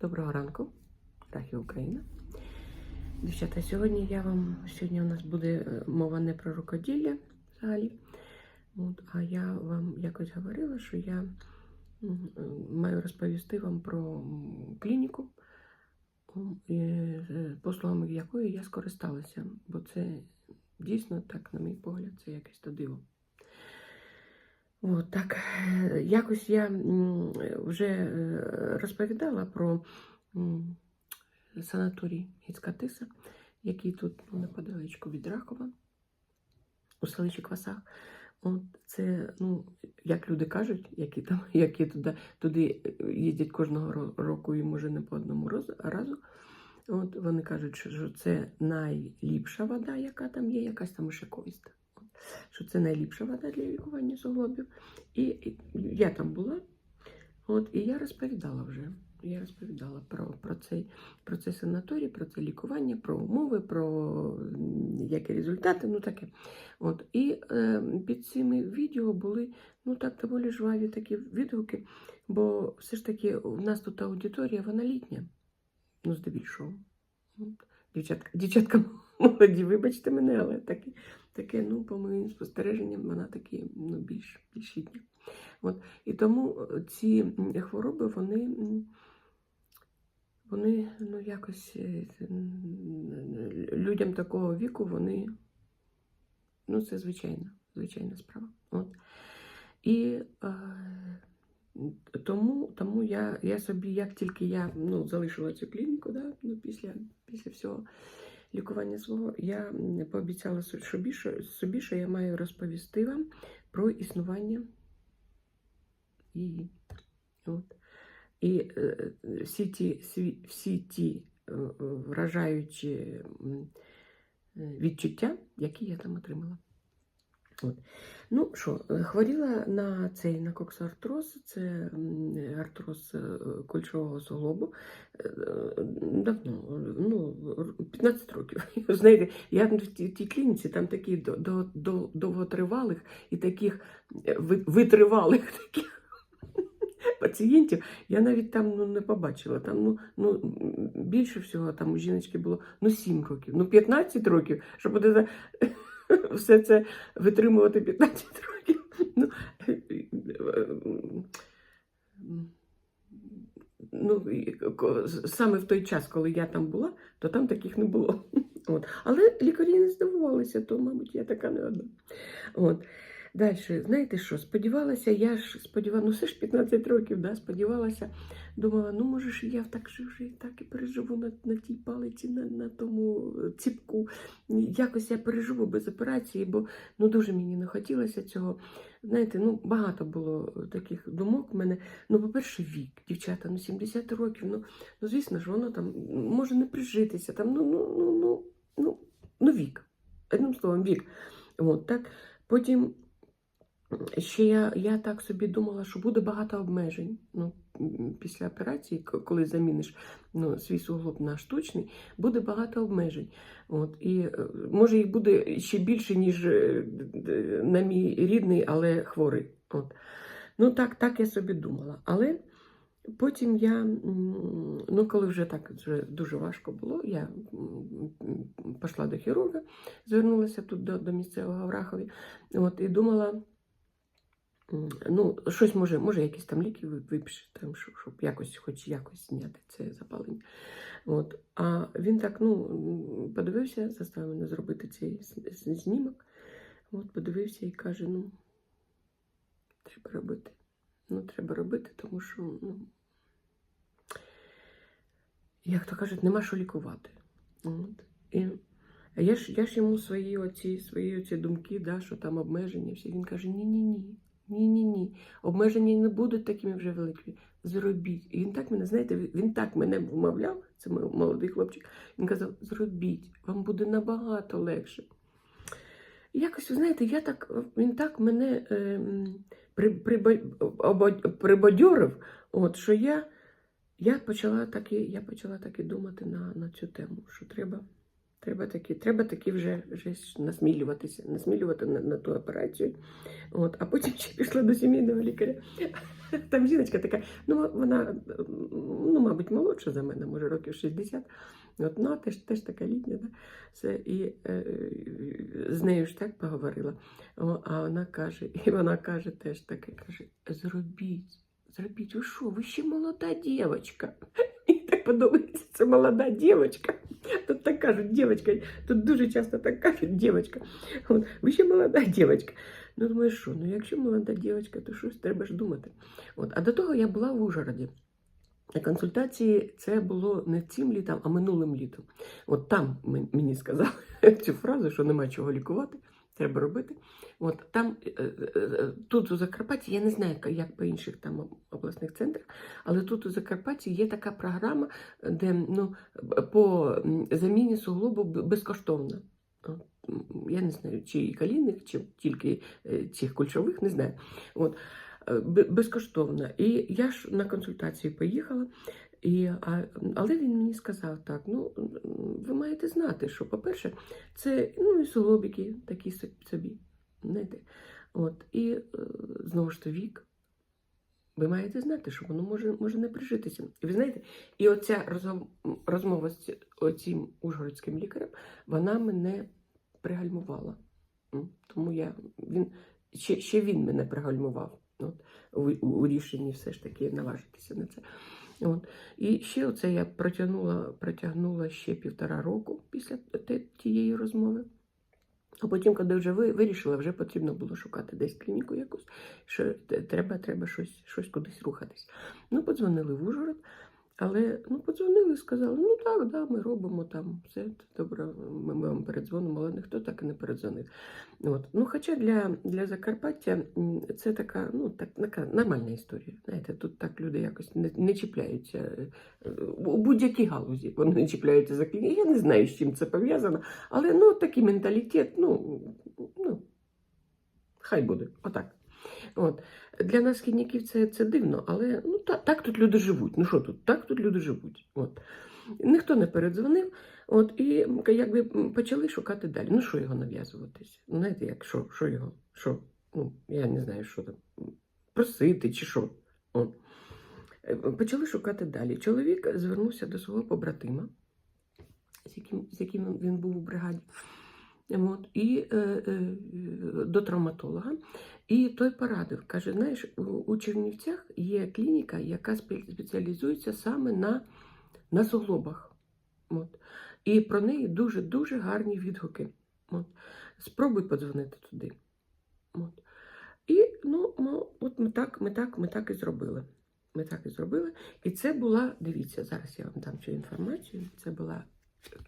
Доброго ранку, Рахі Україна. Дівчата, сьогодні я вам сьогодні у нас буде е, мова не про рукоділля взагалі. От, а я вам якось говорила, що я е, маю розповісти вам про клініку, е, послугами якої я скористалася, бо це дійсно так, на мій погляд, це якесь то диво. От, так, е, якось я вже е, розповідала про санаторій Гіцька Тиса, який тут ну, неподалечку від Рахова, у селищі Квасах. От це, ну, як люди кажуть, які там, які туди, туди їздять кожного року і може не по одному разу. От вони кажуть, що, це найліпша вода, яка там є, якась там шиковіста. Що це найліпша вода для лікування суглобів. І, і я там була, от, і я розповідала вже. Я розповідала про, про, цей, про цей санаторій, про це лікування, про умови, про які результати, ну таке. От. І е, під цими відео були ну так доволі жваві такі відгуки, бо все ж таки у нас тут аудиторія, вона літня, ну, здебільшого. Дівчатка, дівчатка молоді, вибачте мене, але таке, таке ну, по моїм спостереженням, вона такі ну, більш, літня. От. І тому е, ці хвороби, вони, вони ну, якось е, людям такого віку, вони, ну, це звичайна, звичайна справа. От. І е, тому, тому я, я собі, як тільки я ну, залишила цю клініку, да, ну, після, після всього лікування свого, я пообіцяла собі, що, собі, що я маю розповісти вам про існування її. От. І е, всі ті, всі ті е, е, вражаючі е, відчуття, які я там отримала. От. Ну що, е, хворіла на цей на коксартроз, це артроз е, кульшового суглобу е, давно, ну, 15 років. Знаєте, я в тій, клініці там такі до, до, до, довготривалих і таких е, витривалих таких пацієнтів я навіть там ну, не побачила. Там ну, ну, більше всього там у жіночки було ну, 7 років, ну 15 років, щоб це, все це витримувати 15 років. Ну, ну, саме в той час, коли я там була, то там таких не було. От. Але лікарі не здивувалися, то, мабуть, я така не одна. От. Далі, знаєте що, сподівалася, я ж сподівалася, ну все ж 15 років, да, сподівалася, думала, ну може ж я так же вже і так і переживу на, на тій палиці, на, на тому е, ціпку. Якось я переживу без операції, бо ну дуже мені не хотілося цього. Знаєте, ну багато було таких думок в мене. Ну, по-перше, вік, дівчата, ну 70 років, ну, ну звісно ж, воно там може не прижитися, там, ну, ну, ну, ну, ну, ну вік. Одним словом, вік. От, так. Потім ще я, я так собі думала, що буде багато обмежень. Ну, після операції, коли заміниш ну, свій суглоб на штучний, буде багато обмежень. От, і е, може їх буде ще більше, ніж е, на мій рідний, але хворий. От. Ну, так, так я собі думала. Але потім я, ну, коли вже так вже дуже важко було, я пішла до хірурга, звернулася тут до, до місцевого в Рахові, от, і думала. Ну, щось може, може, якісь там ліки ви- випише, там, щоб, щоб якось, хоч якось зняти це запалення. От. А він так ну, подивився, заставив мене зробити цей знімок. От, подивився і каже: ну, треба робити. Ну, треба робити, тому що, ну, як то кажуть, нема що лікувати. От. І я ж, я ж йому свої оці, свої оці думки, да, що там обмеження, всі. Він каже: ні-ні-ні. Ні-ні-ні, обмеження не будуть такими вже великими. Зробіть. І він так мене, знаєте, він- так мене вмовляв, це мой молодий хлопчик. Він казав: зробіть, вам буде набагато легше. І якось, ви знаєте, я так, він так мене е, м, при, прибадьорив, от, що я, я, почала так і, я почала так і думати на, на цю тему, що треба. Треба таки, треба таки вже, вже насмілюватися, насмілювати на, на ту операцію. От, а потім ще пішла до сімейного лікаря. Там жіночка така, ну вона, ну, мабуть, молодша за мене, може, років 60. От вона теж, теж така літня, да? Все, і е, з нею ж так поговорила. О, а вона каже, і вона каже теж таке, каже: зробіть, зробіть, ви що, ви ще молода дівчинка. І так подобається, це молода дівчинка. Тут так кажуть, дівчинка, тут дуже часто так кажуть, дівчинка. Ви ще молода дівчинка. Ну, думаю, що, ну якщо молода дівчинка, то щось треба ж думати. От, а до того я була в Ужгороді. Консультації це було не цим літом, а минулим літом. От там мені сказали цю фразу, що нема чого лікувати, треба робити. От там е, е, е, тут у Закарпатті, я не знаю, як по інших там обласних центрах, але тут у Закарпатті є така програма, де ну, по заміні суглобу б- безкоштовно. Я не знаю, чи і калійних, чи тільки цих кульшових, не знаю. От, безкоштовно. І я ж на консультацію поїхала. І, а, але він мені сказав так: ну, ви маєте знати, що, по-перше, це ну, і суглобики такі собі. Знаєте? От, і е, знову ж то вік. Ви маєте знати, що воно може, може не прижитися. І ви знаєте, і оця розмова з цим ужгородським лікарем, вона мене пригальмувала. Тому я, він, ще, ще він мене пригальмував от, у, у рішенні все ж таки наважитися на це. От. І ще оце я протягнула, протягнула ще півтора року після тієї розмови. А потім, коли вже вирішила, вже потрібно було шукати десь клініку якусь, що треба, треба щось, щось кудись рухатись. Ну, подзвонили в Ужгород, але ну, подзвонили, сказали, ну так, да, ми робимо там все добре, ми, ми вам передзвонимо, але ніхто так і не передзвонив. От. Ну, хоча для, для Закарпаття це така, ну, так, така нормальна історія. Знаєте, тут так люди якось не, не чіпляються е, у будь-якій галузі. Вони не чіпляються за клініки. Я не знаю, з чим це пов'язано, але ну, такий менталітет, ну, ну хай буде, отак. От. Для нас, східняків, це, це дивно, але ну, так, так тут люди живуть. Ну що тут? Так тут люди живуть. От. Ніхто не передзвонив, от, і якби почали шукати далі. Ну, що його нав'язуватись? Ну, Знаєте, як що, що його? Що? Ну, я не знаю, що там. Просити чи що. От. Е, Почали шукати далі. Чоловік звернувся до свого побратима, з яким, з яким він був у бригаді. От, і е, е, до травматолога. І той порадив, каже: знаєш, у, Чернівцях є клініка, яка спеціалізується саме на, на суглобах. От. І про неї дуже-дуже гарні відгуки. От. Спробуй подзвонити туди. От. І ну, ну, от ми так, ми так, ми так і зробили. Ми так і зробили. І це була, дивіться, зараз я вам дам цю інформацію. Це була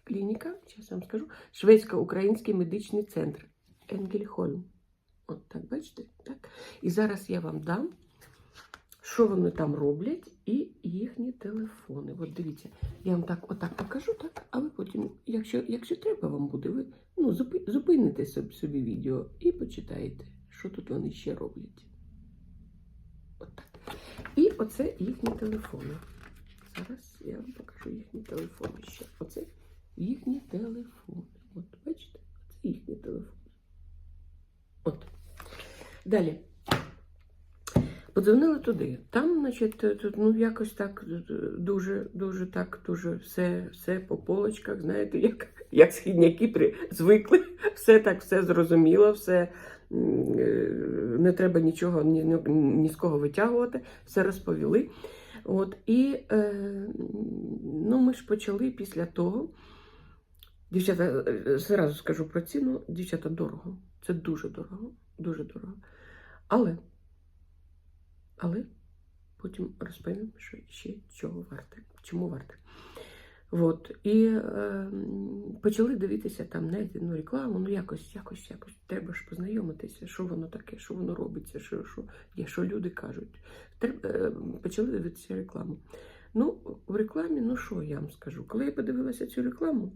клініка, зараз вам скажу, Шведсько-Український медичний центр Енгельхольм. От так, бачите? Так. І зараз я вам дам, що вони там роблять, і їхні телефони. От дивіться, я вам так отак покажу, так? А ви потім, якщо, якщо треба вам буде, ви ну, зупините собі, собі відео і почитаєте, що тут вони ще роблять. Отак. І оце їхні телефони. Зараз я вам покажу їхні телефони ще. Оце їхні телефони. От, бачите? Це їхні телефони. От. Далі. Подзвонили туди. Там, значить, тут, ну, якось так е, дуже, дуже так, дуже все, все по полочках, знаєте, як, як східняки при, звикли, все так, все зрозуміло, все е, не треба нічого ні, ні, ні з кого витягувати, все розповіли. От, і е, ну, ми ж почали після того. Дівчата, е, зразу скажу про ціну, дівчата дорого. Це дуже дорого, дуже дорого. Але, але потім розповім, що ще чого варте, чому варте. От. І е, почали дивитися там знаєте, ну, рекламу, ну якось, якось, якось треба ж познайомитися, що воно таке, що воно робиться, що, що є, що люди кажуть. Треба, е, почали дивитися рекламу. Ну, в рекламі, ну що я вам скажу? Коли я подивилася цю рекламу,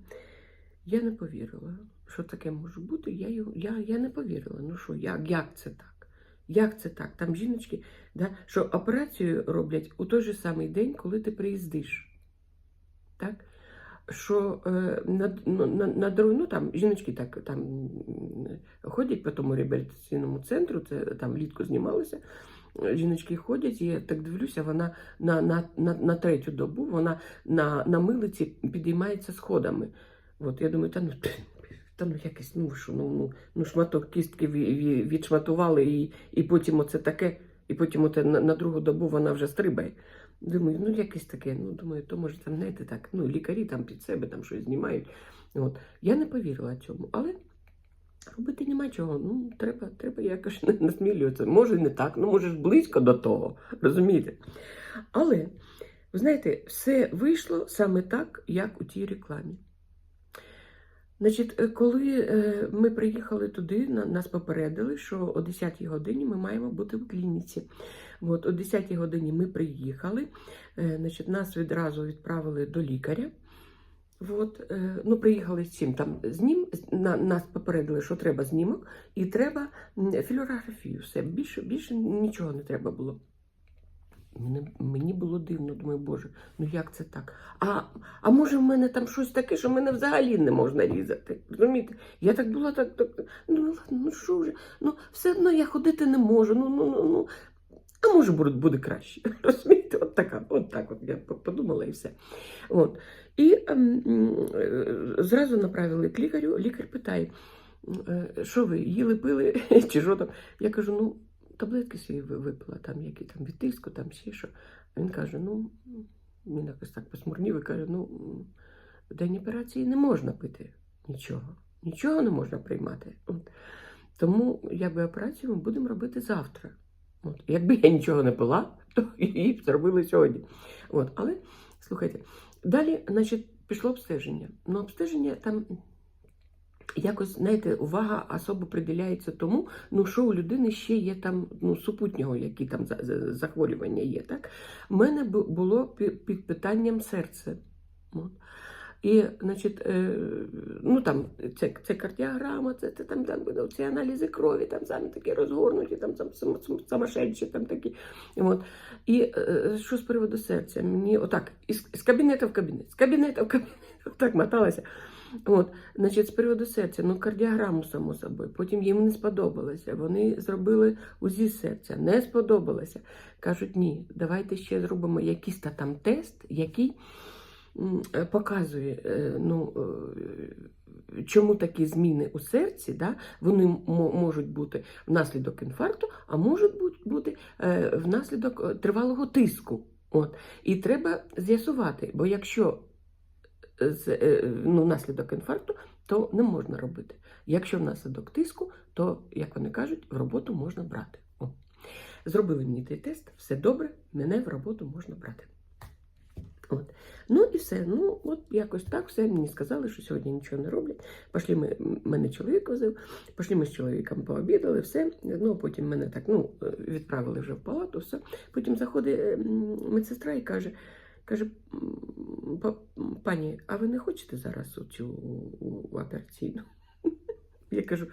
я не повірила, що таке може бути. Я, я, я не повірила. Ну що, як, як це так? Як це так? Там жіночки, да, що операцію роблять у той же самий день, коли ти приїздиш. Так? Що е, на, на, на, на ну там жіночки так там ходять по тому реабілітаційному центру, це там влітку знімалося. жіночки ходять, і я так дивлюся, вона на, на, на, на третю добу вона на, на милиці підіймається сходами. От, я думаю, та ну, та ну якось, ну що, ну, ну, ну шматок кістки ві- ві- відшматували, і, і потім оце таке, і потім оце на, на другу добу вона вже стрибає. Думаю, ну якесь таке, ну думаю, то може там, знаєте, так, ну лікарі там під себе там щось знімають. От. Я не повірила цьому, але робити нема чого. Ну, треба, треба якось насмілюватися. Може, не так, ну може ж близько до того, розумієте? Але, ви знаєте, все вийшло саме так, як у тій рекламі. Значить, е, коли е, ми приїхали туди, на- нас попередили, що о 10-й годині ми маємо бути в клініці. От, о 10-й годині ми приїхали, е, значить, нас відразу відправили до лікаря. От, ну, приїхали з цим там знім, на, нас попередили, що треба знімок і треба м, флюорографію. Все, більше, більше нічого не треба було. Мені, було дивно, думаю, боже, ну як це так? А, а може в мене там щось таке, що мене взагалі не можна різати? Розумієте? Я так була так, так ну ладно, ну що вже, ну все одно я ходити не можу. Ну, ну, ну, ну. А може буде, краще. Розумієте, от така, от так от я подумала і все. От. І ем, м, е, зразу направили к лікарю. Лікар питає, «Е, що ви їли, пили, чи що там? Я кажу, ну, таблетки свої випила, там, які там від там ще що. Він каже, ну, він якось так посмурнів і каже, ну, в день операції не можна пити нічого. Нічого не можна приймати. От. Тому якби операцію ми будемо робити завтра. От. Якби я нічого не пила, то її б зробили сьогодні. От. Але слухайте, далі, значить, пішло обстеження. Ну, обстеження там якось, знаєте, увага особо приділяється тому, ну що у людини ще є там ну, супутнього, які там за- за- захворювання є. Так? У мене було під питанням серце. І, значить, е, ну там це, це кардіограма, це, це там, там ці аналізи крові, там самі такі розгорнуті, там, там сам- сам- самошедші, там такі. От. І е, що з приводу серця? Мені отак, із, з кабінету в кабінет, з кабінету в кабінет, отак моталася. От, значить, з приводу серця, ну кардіограму, само собою. Потім їм не сподобалося. Вони зробили УЗІ серця, не сподобалося. Кажуть, ні, давайте ще зробимо якийсь та там тест, який е, показує, е, ну, е, чому такі зміни у серці, да, вони можуть бути внаслідок інфаркту, а можуть бути, внаслідок тривалого тиску. От. І треба з'ясувати, бо якщо ну, внаслідок інфаркту, то не можна робити. Якщо внаслідок тиску, то, як вони кажуть, в роботу можна брати. О. Зробили мені той тест, все добре, мене в роботу можна брати. От. Ну і все. Ну, от якось так все. Мені сказали, що сьогодні нічого не роблять. Пошли ми, мене чоловік возив, пішли ми з чоловіком пообідали, все. Ну, потім мене так ну, е, відправили вже в палату, все. Потім заходить е, медсестра і каже, каже, пані, а ви не хочете зараз оцю операційну? Я кажу.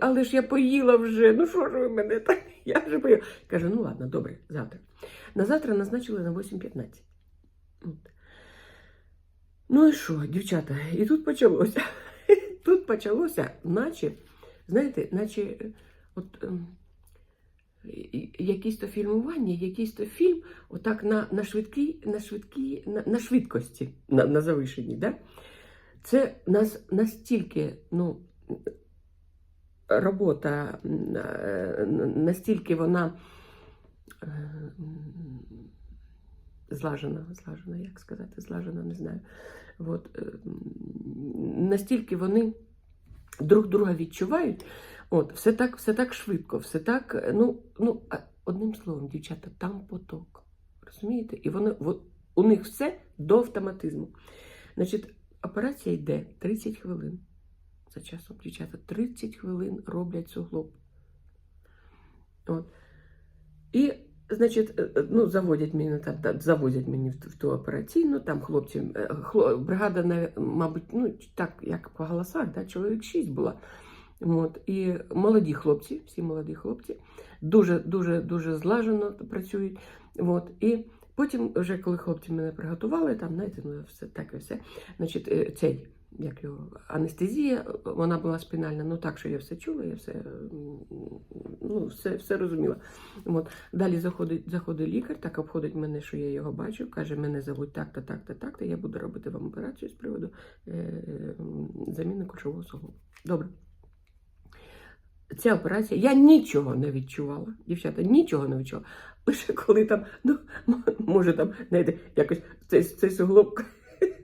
Але ж я поїла вже, ну що ж ви мене так? Я вже поїла. Каже, ну ладно, добре, завтра. На завтра назначили на 8.15. Ну і що, дівчата, і тут почалося. Тут почалося, наче, знаєте, наче е, от, ем, якісь то фільмування, якийсь то фільм, отак на, на швидкій, на швидкій, на, на швидкості, на, на завишенні. Да? Це нас настільки, ну, робота е, настільки вона е, злажена, злажена, як сказати, злажена, не знаю. От, е, настільки вони друг друга відчувають, от, все так, все так швидко, все так, ну, ну, одним словом, дівчата, там поток. Розумієте? І вони, у них все до автоматизму. Значить, операція йде 30 хвилин. За часом, дівчата, 30 хвилин роблять суглоб. От. І, значить, е, е, ну, заводять мене там, та- завозять мені в, ту- операційну, там хлопці, е, хло, бригада, мабуть, ну, так, як по голосах, да, чоловік 6 була. От. І молоді хлопці, всі молоді хлопці, дуже, дуже, дуже злажено працюють. От. І потім, вже коли хлопці мене приготували, там, знаєте, ну, все так і все, значить, е, цей як його, анестезія, вона була спінальна, ну так, що я все чула, я все, ну, все, все розуміла. От. Далі заходить, заходить лікар, так обходить мене, що я його бачу, каже, мене зовуть так-то, так-то, так-то, я буду робити вам операцію з приводу е, е, заміни кульшового суглобу. Добре. Ця операція, я нічого не відчувала, дівчата, нічого не відчувала. Лише коли там, ну, може там, знаєте, якось цей, цей суглоб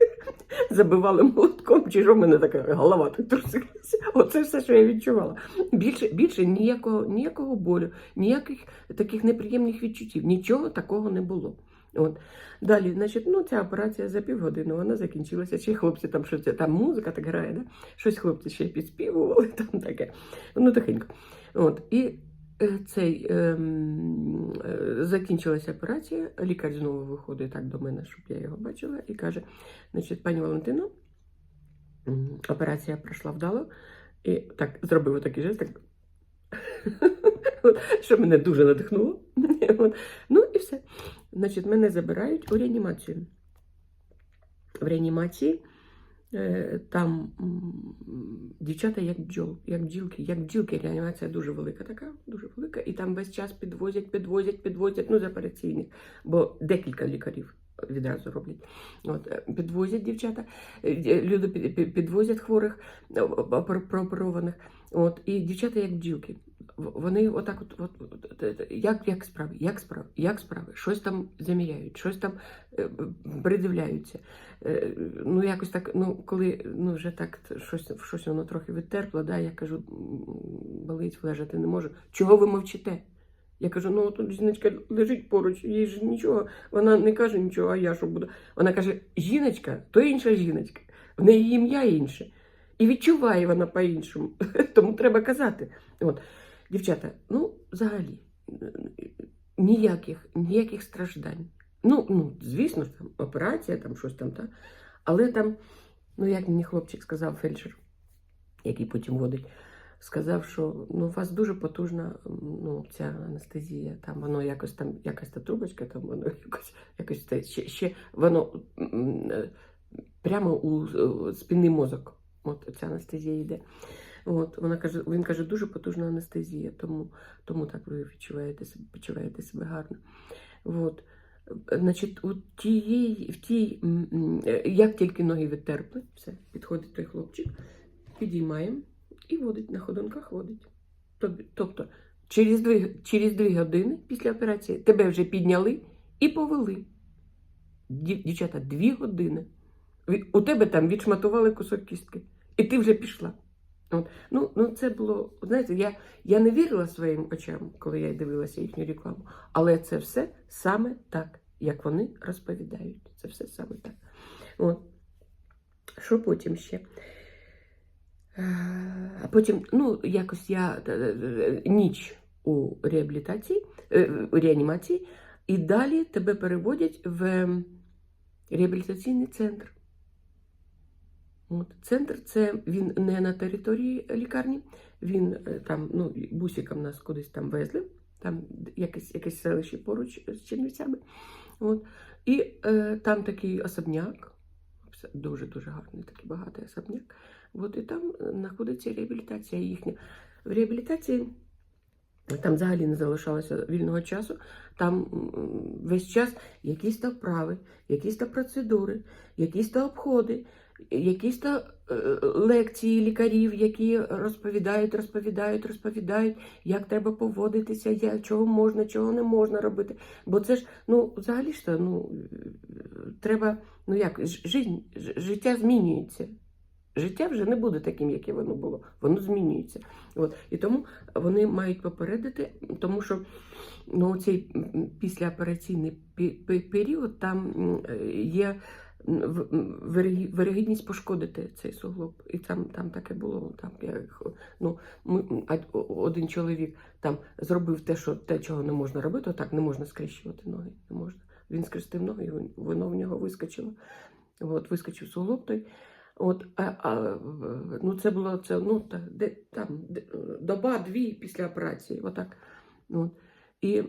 забивали молотком, чи що в мене така голова так трусилася. Оце все, що я відчувала. Більше, більше ніякого, ніякого болю, ніяких таких неприємних відчуттів, нічого такого не було. От. Далі, значить, ну, ця операція за півгодини вона закінчилася. Ще хлопці там що це, там музика так грає, да? щось хлопці ще підспівували, там таке. Ну, тихенько. От. І е, цей ем, е, закінчилася операція. Лікар знову виходить так до мене, щоб я його бачила, і каже: значить, пані Валентино, операція пройшла вдало. І так зробив такий жест, так. Що мене дуже надихнуло. Ну і все. Значить, мене забирають у реанімацію. В реанімації е, там дівчата як бджол, як бджілки, як бджілки. Реанімація дуже велика така, дуже велика. І там весь час підвозять, підвозять, підвозять, ну, з операційних, бо декілька лікарів відразу роблять. От, е, підвозять дівчата, е, люди під- під- підвозять хворих, прооперованих. От, і дівчата як бджілки. Вони отак, от, от, от, от, як, як справи, як справи, як справи, щось там заміряють, щось там е, придивляються. Е, ну, якось так, ну, коли ну, вже так щось, щось воно трохи відтерпло, да, я кажу, болить, лежати не можу. Чого ви мовчите? Я кажу, ну тут жіночка лежить поруч, їй ж нічого, вона не каже нічого, а я що буду. Вона каже, жіночка, то інша жіночка, в неї ім'я інше. І відчуває вона по-іншому. Тому треба казати. От. Дівчата, ну, взагалі, ніяких, ніяких страждань. Ну, ну, звісно там операція, там щось там, та. але там, ну як мені хлопчик сказав, фельдшер, який потім водить, сказав, що ну, у вас дуже потужна ну, ця анестезія, там воно якось там, якась та трубочка, там воно якось, якось це, ще, ще воно прямо у спинний мозок. От ця анестезія йде. От, вона каже, він каже, дуже потужна анестезія, тому, тому так ви відчуваєте себе, почуваєте себе гарно. От. Значить, у тієї, в тій, е, як тільки ноги відтерпли, все, підходить той хлопчик, підіймаємо і водить, на ходунках водить. Тобто, через дві, через дві години після операції тебе вже підняли і повели. Дівчата, дві години. У тебе там відшматували кусок кістки, і ти вже пішла. От. Ну, ну, це було, знаєте, я, я не вірила своїм очам, коли я дивилася їхню рекламу, але це все саме так, як вони розповідають. Це все саме так. От. Що потім ще? Е, А потім, ну, якось я е, е, ніч у реабілітації, у реанімації, і далі тебе переводять в реабілітаційний центр. От. Центр це він не на території лікарні, він е, там, ну, бусиком нас кудись там везли, там якесь, якесь селище поруч з Чернівцями. От. І е, там такий особняк, дуже-дуже гарний, такий багатий особняк. От, і там знаходиться реабілітація їхня. В реабілітації там взагалі не залишалося вільного часу. Там весь час якісь то вправи, якісь то процедури, якісь то обходи, якісь то е, лекції лікарів, які розповідають, розповідають, розповідають, як треба поводитися, я- чого можна, чого не можна робити. Бо це ж, ну, взагалі ж то, ну, треба, ну як, ж- жизнь, життя змінюється. Життя вже не буде таким, яке воно було. Воно змінюється. От. І тому вони мають попередити, тому що ну, цей післяопераційний пі- пі- період там е, є вирогідність пошкодити цей суглоб. І там, там таке було. Там, як, ну, ми, один чоловік там зробив те, що, те, чого не можна робити, отак не можна скрещувати ноги. Не можна. Він скрестив ноги, і воно в нього вискочило. От, вискочив суглоб той. От, а, а, ну, це було це, ну, та, де, там, де, доба-дві після операції. Отак. От. І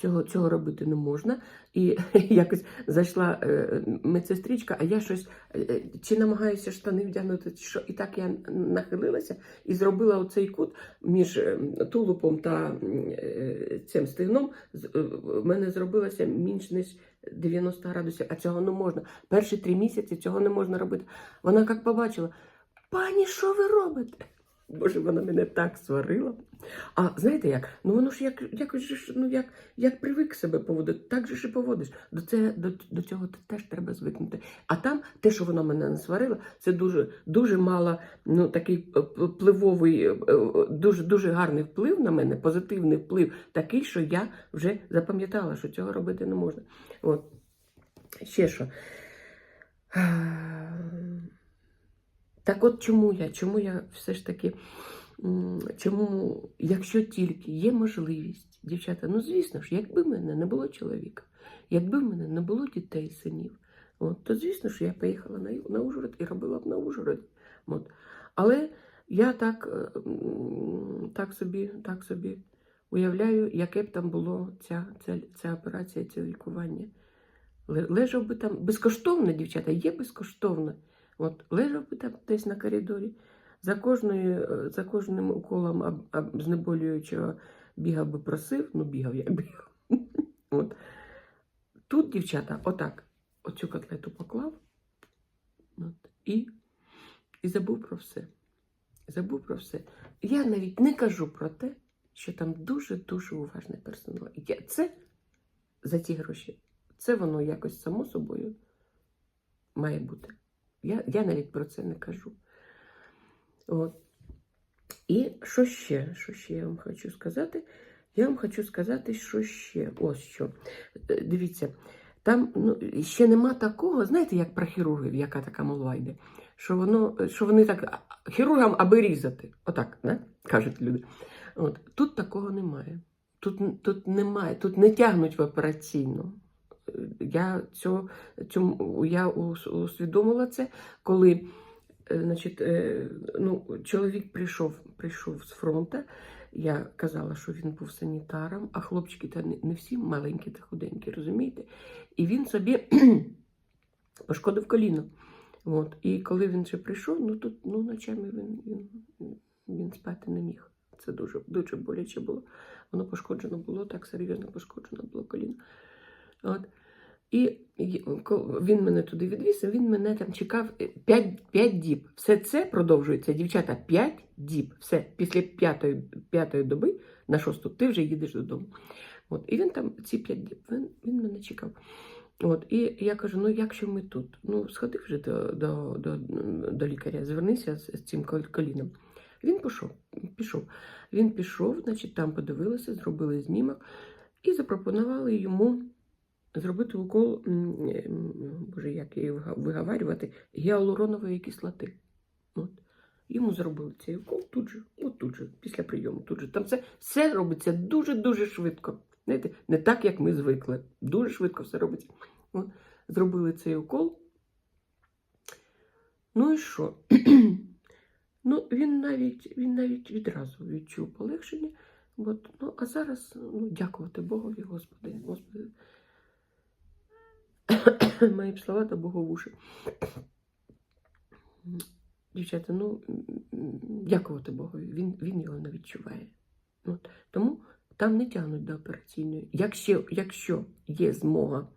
цього, цього робити не можна. І якось зайшла е, медсестричка, а я щось е, чи намагаюся штани вдягнути, чи що. І так я нахилилася і зробила оцей кут між е, тулупом та е, цим е, В мене зробилося менш ніж 90 градусів, а цього не можна. Перші три місяці цього не можна робити. Вона як побачила, пані, що ви робите? Боже, вона мене так сварила. А знаєте як? Ну воно ж як, якось ж, ну як, як привик себе поводити, так же ж і поводиш. До, це, до, до цього теж треба звикнути. А там те, що вона мене не сварила, це дуже, дуже мало, ну такий е, впливовий, е, е, дуже, дуже гарний вплив на мене, позитивний вплив, такий, що я вже запам'ятала, що цього робити не можна. От. Ще що. Так от чому я? Чому я все ж таки, чому, якщо тільки є можливість, дівчата, ну звісно ж, якби в мене не було чоловіка, якби в мене не було дітей, синів, от, то звісно ж я поїхала на, на Ужгород і робила б на Ужгороді. От. Але я так, е, так, собі, так собі уявляю, яке б там було ця, ця, ця операція, це лікування. Лежав би там безкоштовно, дівчата, є безкоштовно. От лежав би там десь на коридорі, за, кожною, е, за кожним уколом об, об, знеболюючого бігав би просив, ну бігав я бігав. От. Тут, дівчата, отак, оцю котлету поклав от, і, і забув про все. Забув про все. Я навіть не кажу про те, що там дуже-дуже уважний персонал. Я, це за ці гроші. Це воно якось само собою має бути. Я, я навіть про це не кажу. От. І що ще? Що ще я вам хочу сказати? Я вам хочу сказати, що ще. Ось що. Е, Дивіться, там ну, ще нема такого, знаєте, як про хірургів, яка така молва йде, що, воно, що вони так хірургам аби різати. Отак, да? кажуть люди. От. Тут такого немає. Тут, тут немає, тут не тягнуть в операційну. Я, цього, цьому, я усвідомила це, коли е, значить, е, ну, чоловік прийшов, прийшов з фронту. Я казала, що він був санітаром, а хлопчики та не, всі маленькі та худенькі, розумієте? І він собі пошкодив коліно. От. І коли він вже прийшов, ну тут ну, ночами він, він, він спати не міг. Це дуже, дуже боляче було. Воно пошкоджено було, так серйозно пошкоджено було коліно. От. І він мене туди відвіз, він мене там чекав 5, 5 діб. Все це продовжується, дівчата, 5 діб. Все, після п'ятої, п'ятої доби на шосту ти вже їдеш додому. От. І він там ці 5 діб, він, він мене чекав. От. І я кажу: ну якщо ми тут, ну сходи вже до, до, до, до лікаря, звернися з, з цим коліном. Він пішов, пішов. Він пішов, значить, там подивилися, зробили знімок і запропонували йому зробити укол, м, боже, як її виговарювати, гіалуронової кислоти. От. Йому зробили цей укол тут же, от тут же, після прийому, тут же. Там все, все робиться дуже-дуже швидко. Знаєте, не так, як ми звикли. Дуже швидко все робиться. От. Зробили цей укол. Ну і що? ну, він навіть, він навіть відразу відчув полегшення. От. Ну, а зараз, ну, дякувати Богові, Господи, Господи. Мої б слова та Богу в уші. Дівчата, ну дякувати Богові, він, він його не відчуває. От. Тому там не тягнуть до операційної. Якщо, якщо є змога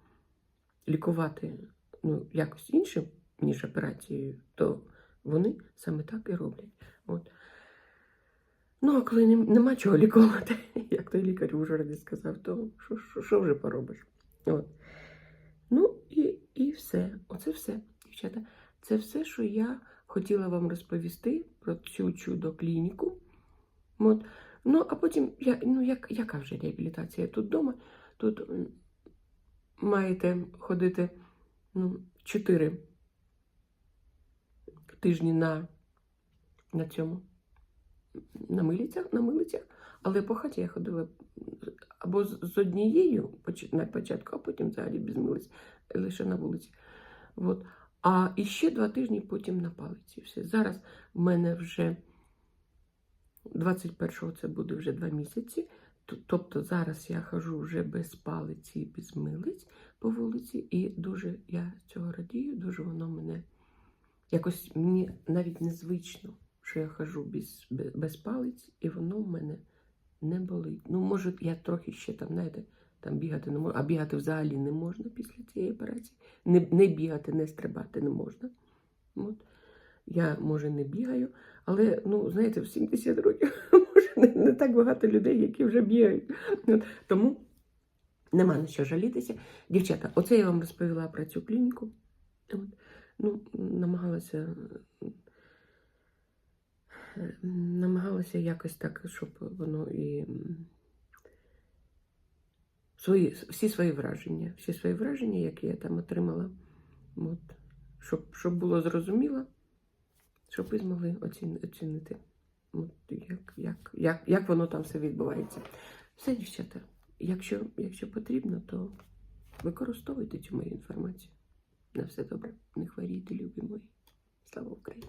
лікувати ну, якось іншим, ніж операцією, то вони саме так і роблять. От. Ну, а коли нема чого лікувати, як той лікар в Ужгороді сказав, то що, що, що вже поробиш? От. Ну і, і все. Оце все, дівчата. Це все, що я хотіла вам розповісти про цю чудо клініку. От. Ну, а потім, я, ну, як, яка вже реабілітація тут вдома? Тут маєте ходити ну, 4 тижні на, на цьому. На милицях, на милицях. Але по хаті я ходила або з, однією на початку, а потім взагалі без милиць, лише на вулиці. От. А і ще два тижні потім на палиці. Все. Зараз в мене вже 21-го це буде вже два місяці. Тобто зараз я хожу вже без палиці і без милиць по вулиці, і дуже я цього радію, дуже воно мене якось мені навіть незвично, що я хожу без, без палиць, і воно в мене не болить. Ну, може, я трохи ще там, знаєте, там бігати не можу, а бігати взагалі не можна після цієї операції. Не, не бігати, не стрибати не можна. От. Я, може, не бігаю, але, ну, знаєте, в 70 років може не, не так багато людей, які вже бігають. От. Тому нема на що жалітися. Дівчата, оце я вам розповіла про цю клініку. От. Ну, намагалася. Намагалася якось так, щоб воно і свої, всі свої враження, всі свої враження, які я там отримала, от, щоб, щоб було зрозуміло, щоб ви змогли оціни- оцінити, от, як, як, як, як воно там все відбувається. Все, дівчата, якщо, якщо потрібно, то використовуйте цю мою інформацію. На все добре. Не хворійте, любі мої. Слава Україні!